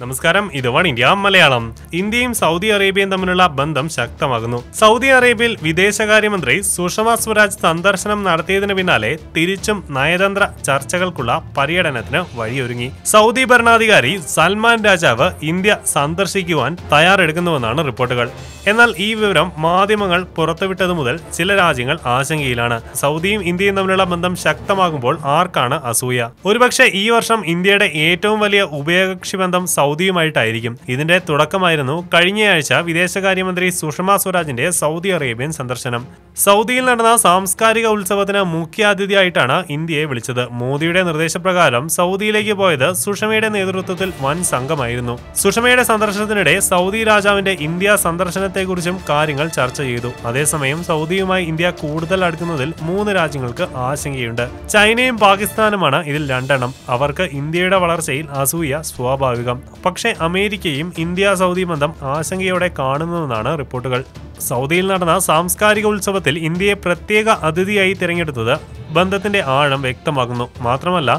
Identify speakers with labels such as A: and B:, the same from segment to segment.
A: നമസ്കാരം ഇത് one India Malayalam. ഇന്ത്യയും സൗദി അറേബ്യയും തമ്മിലുള്ള ബന്ധം ശക്തമാകുന്നു. സൗദി അറേബ്യയിൽ വിദേശകാര്യമന്ത്രി സുഷമ സ്വരാജ് സന്ദർശനം നടത്തിയതിനു പിന്നാലെ തിരിച്ചും നയതന്ത്ര ചർച്ചകൾക്കുള്ള പര്യടനത്തിന് വഴിയൊരുങ്ങി. സൗദി ഭരണാധികാരി സൽമാൻ രാജാവ് ഇന്ത്യ സന്ദർശിക്കുവാൻ തയ്യാറെടുക്കുന്നുവെന്നാണ് റിപ്പോർട്ടുകൾ. എന്നാൽ ഈ വിവരം മാധ്യമങ്ങൾ പുറത്തുവിട്ടതു മുതൽ ചില രാജ്യങ്ങൾ ആശങ്കയിലാണ്. സൗദിയും ഇന്ത്യയും തമ്മിലുള്ള ബന്ധം ശക്തമാകുമ്പോൾ ആർക്കാണ് അസൂയ? ഒരുപക്ഷെ ഈ വർഷം ഇന്ത്യയുടെ ഏറ്റവും വലിയ ഉഭയകക്ഷി ബന്ധം സൗദിയുമായിട്ടായിരിക്കും. ഇതിന്റെ തുടക്കമായിരുന്നു കഴിഞ്ഞയാഴ്ച വിദേശകാര്യമന്ത്രി സുഷമ സ്വരാജിന്റെ സൗദി അറേബ്യൻ സന്ദർശനം. സൗദിയിൽ നടന്ന സാംസ്കാരിക ഉത്സവത്തിന് മുഖ്യാതിഥിയായിട്ടാണ് ഇന്ത്യയെ വിളിച്ചത്. മോദിയുടെ നിർദ്ദേശപ്രകാരം സൗദിയിലേക്ക് പോയത് സുഷമയുടെ നേതൃത്വത്തിൽ വൻ സംഘമായിരുന്നു. സുഷമയുടെ സന്ദർശനത്തിനിടെ സൗദി രാജാവിന്റെ ഇന്ത്യ സന്ദർശനത്തെക്കുറിച്ചും കാര്യങ്ങൾ ചർച്ച ചെയ്തു. അതേസമയം സൗദിയുമായി ഇന്ത്യ കൂടുതൽ അടുക്കുന്നതിൽ മൂന്ന് രാജ്യങ്ങൾക്ക് ആശങ്കയുണ്ട്. ചൈനയും പാകിസ്ഥാനുമാണ് ഇതിൽ രണ്ടെണ്ണം. അവർക്ക് ഇന്ത്യയുടെ വളർച്ചയിൽ അസൂയ സ്വാഭാവികം. പക്ഷേ അമേരിക്കയും ഇന്ത്യ സൗദി ബന്ധം ആശങ്കയോടെ കാണുന്നതെന്നാണ് റിപ്പോർട്ടുകൾ. സൗദിയിൽ നടന്ന സാംസ്കാരിക ഉത്സവത്തിൽ ഇന്ത്യയെ പ്രത്യേക അതിഥിയായി തിരഞ്ഞെടുത്തത് ബന്ധത്തിന്റെ ആഴം വ്യക്തമാകുന്നു മാത്രമല്ല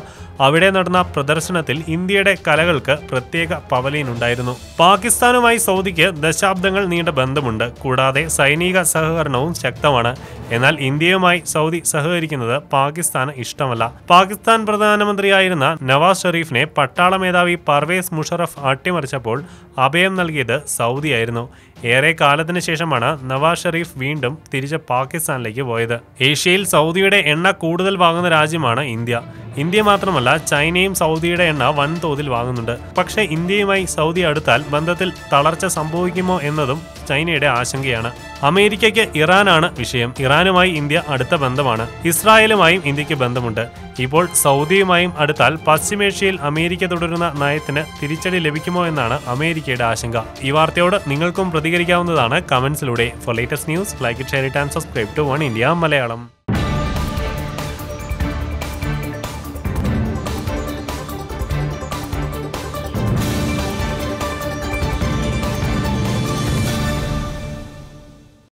A: അവിടെ നടന്ന പ്രദർശനത്തിൽ ഇന്ത്യയുടെ കലകൾക്ക് പ്രത്യേക പവലിയൻ ഉണ്ടായിരുന്നു. പാകിസ്ഥാനുമായി സൗദിക്ക് ദശാബ്ദങ്ങൾ നീണ്ട ബന്ധമുണ്ട്. കൂടാതെ സൈനിക സഹകരണവും ശക്തമാണ്. എന്നാൽ ഇന്ത്യയുമായി സൗദി സഹകരിക്കുന്നത് പാകിസ്ഥാന് ഇഷ്ടമല്ല. പാകിസ്ഥാൻ പ്രധാനമന്ത്രിയായിരുന്ന നവാസ് ഷെറീഫിനെ പട്ടാള മേധാവി പർവേസ് മുഷറഫ് അട്ടിമറിച്ചപ്പോൾ അഭയം നൽകിയത് സൗദിയായിരുന്നു. ഏറെ കാലത്തിന് ശേഷമാണ് നവാസ് ഷെറീഫ് വീണ്ടും തിരിച്ച് പാകിസ്ഥാനിലേക്ക് പോയത്. ഏഷ്യയിൽ സൗദിയുടെ എണ്ണ കൂടുതൽ വാങ്ങുന്ന രാജ്യമാണ് ഇന്ത്യ. ഇന്ത്യ മാത്രമല്ല ചൈനയും സൗദിയുടെ എണ്ണ വൻതോതിൽ വാങ്ങുന്നുണ്ട്. പക്ഷേ ഇന്ത്യയുമായി സൗദി അടുത്താൽ ബന്ധത്തിൽ തളർച്ച സംഭവിക്കുമോ എന്നതും ചൈനയുടെ ആശങ്കയാണ്. അമേരിക്കയ്ക്ക് ഇറാനാണ് വിഷയം. ഇറാനുമായി ഇന്ത്യ അടുത്ത ബന്ധമാണ്. ഇസ്രായേലുമായും ഇന്ത്യയ്ക്ക് ബന്ധമുണ്ട്. ഇപ്പോൾ സൗദിയുമായും അടുത്താൽ പശ്ചിമേഷ്യയിൽ അമേരിക്ക തുടരുന്ന നയത്തിന് തിരിച്ചടി ലഭിക്കുമോ എന്നാണ് അമേരിക്കയുടെ ആശങ്ക. ഈ വാർത്തയോട് നിങ്ങൾക്കും പ്രതികരിക്കാവുന്നതാണ് കമന്റ്സിലൂടെ. For latest news like share and subscribe to one India Malayalam